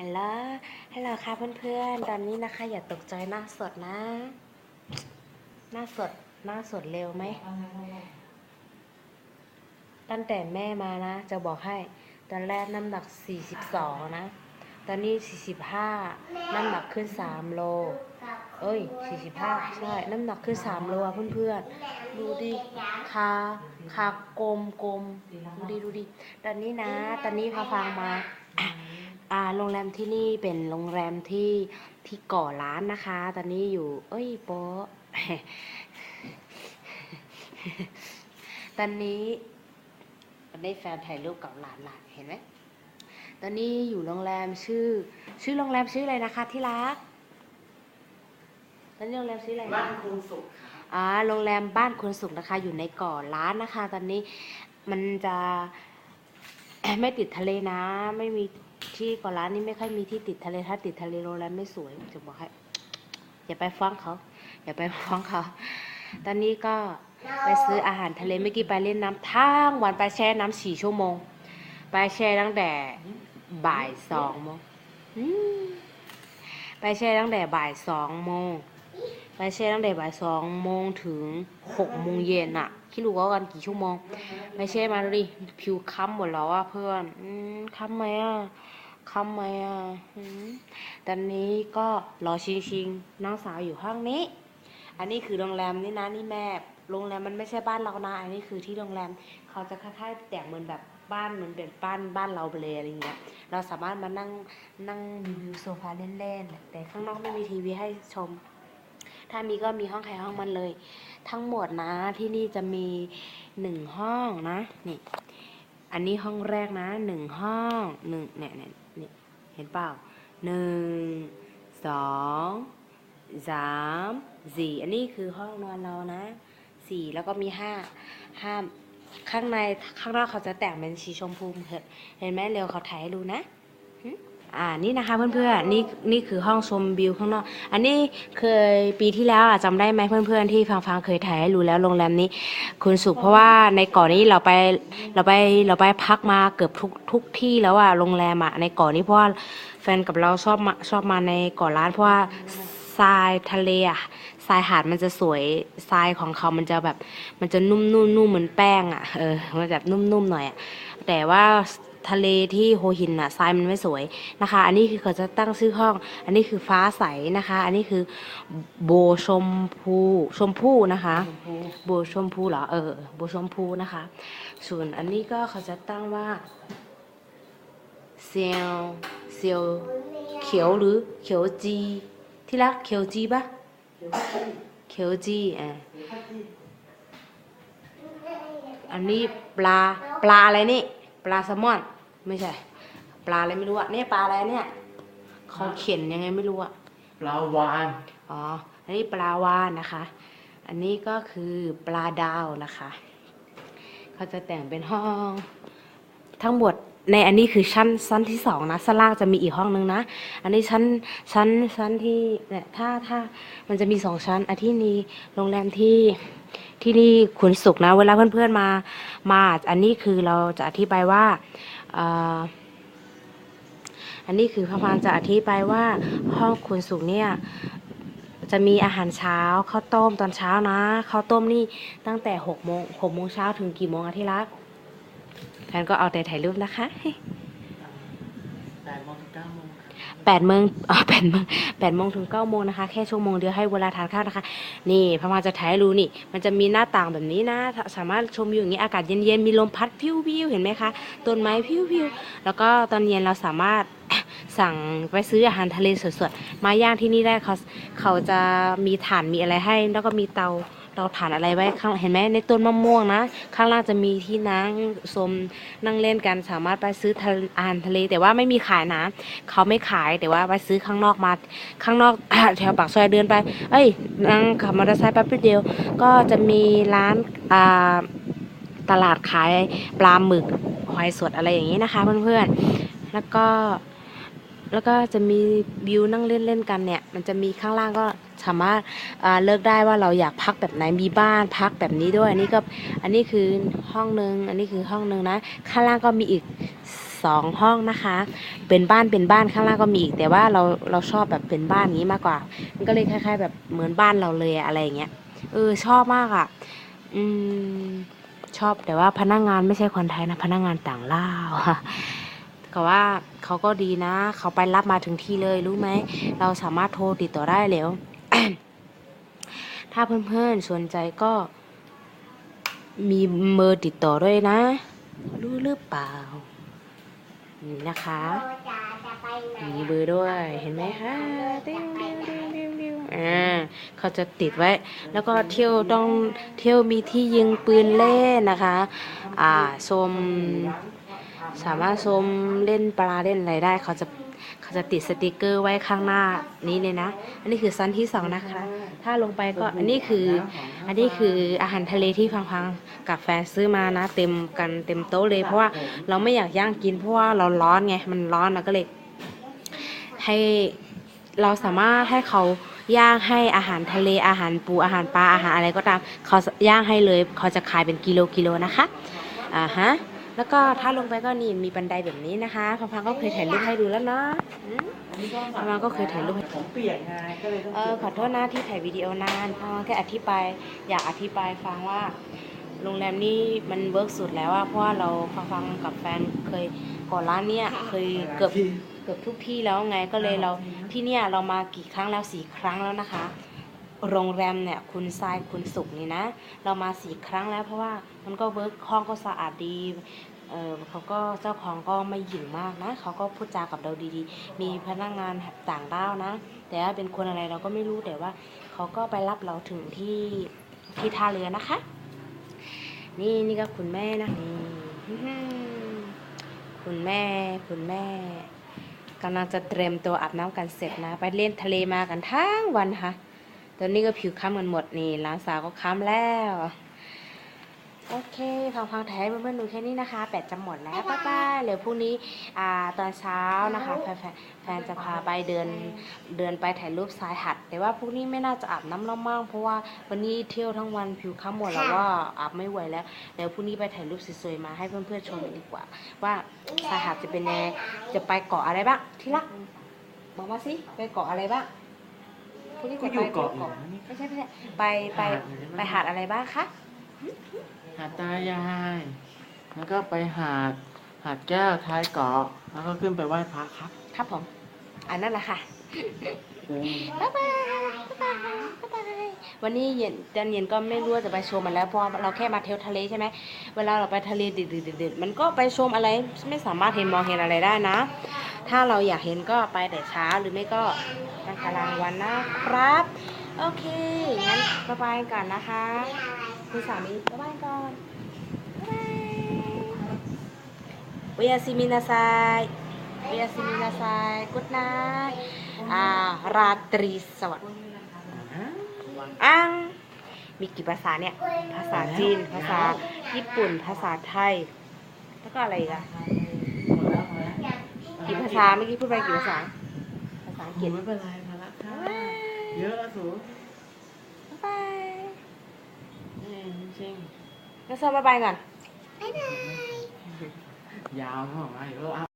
ฮัลโหล ฮัลโหลค่ะเพื่อนๆ ตอนนี้นะคะ อย่าตกใจหน้าสดนะ หน้าสด หน้าสดเร็วไหม ตั้งแต่แม่มานะ จะบอกให้ ตอนแรกน้ำหนัก 42 นะ ตอนนี้ 45 น้ำหนักขึ้น 3 โล เอ้ย 45 ใช่ น้ำหนักขึ้น 3 โลอะเพื่อนๆ ดูดิขาขากลมกลมดูดิ ดูดิ ตอนนี้นะ ตอนนี้พาฟังมา โรงแรมที่นี่เป็นโรงแรมที่ที่ก่อร้านนะคะ ตอนนี้อยู่ เอ้ยโป๊ะตอนนี้ตอนนี้แฟนถ่ายรูปกับหลานหลานเห็นไหมตอนนี้อยู่โรงแรมชื่อ ชื่อโรงแรมชื่ออะไรนะคะที่รักตอนนี้โรงแรมชื่ออะไรนะบ้านคุณสุขครับอ่าโรงแรมบ้านคุณสุขนะคะ อยู่ในเก่อร้านนะคะ ตอนนี้มันจะไม่ติดทะเลนะ ไม่มี ที่เก่อร้านนี่ไม่ค่อยมีที่ติดทะเลถ้าติดทะเลโรแรมไม่สวยจะบอกให้อย่าไปฟ้องเขาอย่าไปฟ้องเขาตอนนี้ก็ไปซื้ออาหารทะเลเมื่อกี้ไปเล่นน้ำทั้งวันไปแช่น้ำสี่ชั่วโมง ไปแช่ตั้งแต่บ่ายสองโมงไปแช่ตั้งแต่บ่ายสองโมงไปแช่ตั้งแต่บ่ายสองโมงถึงหกโมงเย็นอะคิดดูว่ากันกี่ชั่วโมง ไปแช่มาดิผิวค้ำหมดแล้วอะเพื่อนอค้ำไหมอะ ค้ำไมอะตอนนี้ก็รอชิงชิงน้องสาวอยู่ห้องนี้ อันนี้คือโรงแรมนี่นะนี่แม่ โรงแรมมันไม่ใช่บ้านเรานะ อันนี้คือที่โรงแรม เขาจะคล้ายๆแต่งเหมือนแบบบ้านเหมือนเป็นบ้านบ้านเราเลยอะไรเงี้ย เราสามารถมานั่งนั่งรีวิวโซฟาเล่นๆ แต่ข้างนอกไม่มีทีวีให้ชม ถ้ามีก็มีห้องใครห้องมันเลย ทั้งหมดนะที่นี่จะมีหนึ่งห้องนะ นี่ อันนี้ห้องแรกนะหนึ่งห้องหนึ่งเนี่ยเนี่ย เห็นเปล่าหนึ่งสองสามสี่อันนี้คือห้องนอนเรานะสี่แล้วก็มีห้าห้าข้างในข้างนอกเขาจะแต่งเป็นสีชมพูเห็นเห็นไหมเร็วเขาถ่ายให้ดูนะ อ่านี่นะคะเพื่อนๆนี่นี่คือห้องชมวิวข้างนอก อันนี้เคยปีที่แล้วอะจำได้ไหมเพื่อนๆที่ฟังๆเคยถ่ายให้รู้แล้วโรงแรมนี้ คุณสุขเพราะว่าในเก่อนนี้เราไปเราไปเราไปพักมาเกือบทุกทุกที่แล้วอะโรงแรมอะในเก่อนนี้เพราะว่าแฟนกับเราชอบมาชอบมาในเก่อร้านเพราะว่าทรายทะเลอะทรายหาดมันจะสวยทรายของเขามันจะแบบมันจะนุ่มๆนุ่มเหมือนแป้งอะเออมันแบบนุ่มๆหน่อยอะแต่ว่า ทะเลที่โฮหินอะทรายมันไม่สวยนะคะ อันนี้คือเขาจะตั้งชื่อห้อง อันนี้คือฟ้าใสนะคะ อันนี้คือโบชมพูชมพูนะคะโบชมพูเหรอเออโบชมพูนะคะ ส่วนอันนี้ก็เขาจะตั้งว่าเซียวเซียวเขียวหรือเขียวจีที่รักเขียวจีปะเดี๋ยวให้เขียวจีอะอันนี้ปลาปลาอะไรนี่ ปลาแซลมอน ไม่ใช่ ปลาอะไรไม่รู้อะเนี่ยปลาอะไรเนี่ยเขาเขียนยังไงไม่รู้อะปลาวาน อ๋อ อันนี้ปลาวานนะคะ อันนี้ก็คือปลาดาวนะคะเขาจะแต่งเป็นห้อง ทั้งหมดในอันนี้คือชั้นชั้นที่สองนะชั้นล่างจะมีอีกห้องนึงนะ อันนี้ชั้นชั้นชั้นที่เนี่ยถ้าถ้ามันจะมีสองชั้นอันที่นี้โรงแรมที่ที่นี่ขุนสุขนะ เวลาเพื่อนๆมา มา อันนี้คือเราจะอธิบายว่าเอ่ออันนี้คือพระพานจะอธิบายว่าห้องขุนสุขเนี่ยจะมีอาหารเช้าข้าวต้มตอนเช้านะข้าวต้มนี่ตั้งแต่หกโมงหกโมงเช้าถึงกี่โมงอะที่รักแฟนก็เอาแต่ถ่ายรูปนะคะแปดโมงถึงเก้าโมงครับ แปดโมงอ๋อแปดโมงแปดโมงถึงเก้าโมงนะคะ แค่ชั่วโมงเดียวให้เวลาทานข้าวนะคะ นี่พระมาจะถ่ายรู้นี่ มันจะมีหน้าต่างแบบนี้นะ สามารถชมวิวอย่างนี้ อากาศเย็นๆ มีลมพัดพิ้วๆ เห็นไหมคะ ต้นไม้พิ้วๆ แล้วก็ตอนเย็นเราสามารถสั่งไปซื้ออาหารทะเลสดๆ มาย่างที่นี่ได้เขาเขาจะมีถ่านมีอะไรให้ แล้วก็มีเตา เตาถ่านอะไรไว้ข้างเห็นไหมในต้นมะม่วงนะ ข้างล่างจะมีที่นั่งชมนั่งเล่นกันสามารถไปซื้อทะเลอาหารทะเล แต่ว่าไม่มีขายนะเขาไม่ขายแต่ว่าไปซื้อข้างนอกมาข้างนอกแถวปากซอยเดินไป เอ้ยนั่งขับมอเตอร์ไซค์แป๊บเดียว ก็จะมีร้านอ่าตลาดขายปลาหมึกหอยสดอะไรอย่างนี้นะคะเพื่อนๆ แล้วก็แล้วก็จะมีวิวนั่งเล่นเล่นกันเนี่ย มันจะมีข้างล่างก็ สามารถเลือกได้ว่าเราอยากพักแบบไหนมีบ้านพักแบบนี้ด้วย อันนี้ก็อันนี้คือห้องหนึ่งอันนี้คือห้องหนึ่งนะ ข้างล่างก็มีอีกสองห้องนะคะ เป็นบ้านเป็นบ้านข้างล่างก็มีอีก แต่ว่าเราเราชอบแบบเป็นบ้านนี้มากกว่า มันก็เลยคล้าย ๆ แบบเหมือนบ้านเราเลยอะไรอย่างเงี้ยเออชอบมากอะ อืมชอบแต่ว่าพนักงานไม่ใช่คนไทยนะ พนักงานต่างล่าวค่ะก็ว่าเขาก็ดีนะ เขาไปรับมาถึงที่เลยรู้ไหม เราสามารถโทรติดต่อได้แล้ว ถ้าเพื่อนๆสนใจก็มีเบอร์ติดต่อด้วยนะ รู้หรือเปล่า นี่นะคะมีเบอร์ด้วยเห็นไหมคะติ้วติ้วติ้วติ้วติ้วอ่าเขาจะติดไว้ แล้วก็เที่ยวต้องเที่ยวมีที่ยิงปืนเล่นนะคะ อ่าชมสามารถชมเล่นปลาเล่นอะไรได้เขาจะ เขาจะติดสติกเกอร์ไว้ข้างหน้านี้เลยนะ อันนี้คือซันที่สองนะคะ ถ้าลงไปก็อันนี้คือ อันนี้คืออาหารทะเลที่พังๆกับแฟนซื้อมานะ เต็มกันเต็มโต๊ะเลย เพราะว่าเราไม่อยากย่างกินเพราะว่าเราร้อนไงมันร้อนเราก็เลยให้เราสามารถให้เขาย่างให้อาหารทะเลอาหารปูอาหารปลาอาหารอะไรก็ตามเขาย่างให้เลยเขาจะขายเป็นกิโลกิโลนะคะอ่าฮะ แล้วก็ถ้าลงไปก็นี่มีบันไดแบบนี้นะคะพังพังก็เคยถ่ายรูปให้ดูแล้วเนาะอืมอันนี้ก็พังพังก็เคยถ่ายรูปให้ผมเปียกไงก็เลยต้องเออขอโทษนะที่ถ่ายวิดีโอนานเพราะว่าแค่อธิบายอยากอธิบายฟังว่าโรงแรมนี้มันเวิร์กสุดแล้วอะเพราะว่าเราฟังฟังกับแฟนเคยก่อนร้านเนี้ยเคยเกือบที่เกือบทุกที่แล้วไงก็เลยเราที่เนี่ยเรามากี่ครั้งแล้วสี่ครั้งแล้วนะคะ โรงแรมเนี่ยคุณทรายคุณสุขนี่นะ เรามาสี่ครั้งแล้วเพราะว่ามันก็เวิร์กห้องก็สะอาดดี เออเขาก็เจ้าของก็ไม่หยิ่งมากนะ เขาก็พูดจากับเราดีๆ มีพนักงานต่างด้าวนะ แต่ว่าเป็นคนอะไรเราก็ไม่รู้แต่ว่า เขาก็ไปรับเราถึงที่ที่ท่าเรือนะคะ นี่นี่ก็คุณแม่นะนี่คุณแม่คุณแม่กำลังจะเตรียมตัวอาบน้ำกันเสร็จนะ ไปเล่นทะเลมากันทั้งวันค่ะตอนนี้ก็ผิวค้ำกันหมดนี่หลานสาวก็ค้ำแล้ว โอเคพังพังๆแท้เพื่อนๆดูแค่นี้นะคะ แปดจะหมดแล้วบ๊ายบายเดี๋ยวพรุ่งนี้อ่าตอนเช้านะคะแฟนๆแฟนจะพาไปเดินเดินไปถ่ายรูปชายหัด แต่ว่าพรุ่งนี้ไม่น่าจะอาบน้ำแล้วมั่งเพราะว่าวันนี้เที่ยวทั้งวันผิวค้ำหมดแล้วว่าอาบไม่ไหวแล้วเดี๋ยวพรุ่งนี้ไปถ่ายรูปสวยๆมาให้เพื่อนๆชมกันดีกว่า ว่าชายหาดจะเป็นยังไงจะไปเกาะอะไรบ้างที่รักบอกมาสิไปเกาะอะไรบ้างพรุ่งนี้ก็จะอยู่ไปเกาะอยู่เกาะนะนี่ไม่ใช่ไม่ใช่ไปไปไปหาดอะไรบ้างคะ หาดตายาย แล้วก็ไปหาดหาดแก้วท้ายเกาะ แล้วก็ขึ้นไปไหว้พระครับครับผม อันนั้นแหละค่ะบ๊ายบายบ๊ายบายบ๊ายบายวันนี้เย็นตอนเย็นก็ไม่รู้ว่าจะไปชมมันแล้วเพราะเราแค่มาเที่ยวทะเลใช่ไหมเวลาเราไปทะเลดึกๆๆๆมันก็ไปชมอะไรไม่สามารถเห็นมองเห็นอะไรได้นะ ถ้าเราอยากเห็นก็ไปแต่เช้าหรือไม่ก็กลางกลางวันนะครับ โอเคงั้นบ๊ายบายก่อนนะคะ คุณสามีบ๊ายบายก่อนบ๊ายบายโอยาซิมินาไซโอยาซิมินาไซกุดไนอ่าราตรีสวัสดิ์อังมีกี่ภาษาเนี่ย ภาษาจีน ภาษาญี่ปุ่น ภาษาไทย แล้วก็อะไรอีกอะกี่ภาษาเมื่อกี้พูดไปกี่ภาษา ภาษาอังกฤษไม่เป็นไรพาละค่ะเยอะแล้วสู บ๊ายบาย นี่ จริงงั้นโซบ๊ายบายก่อนๆยาวมากเลยเดี๋ยวเรา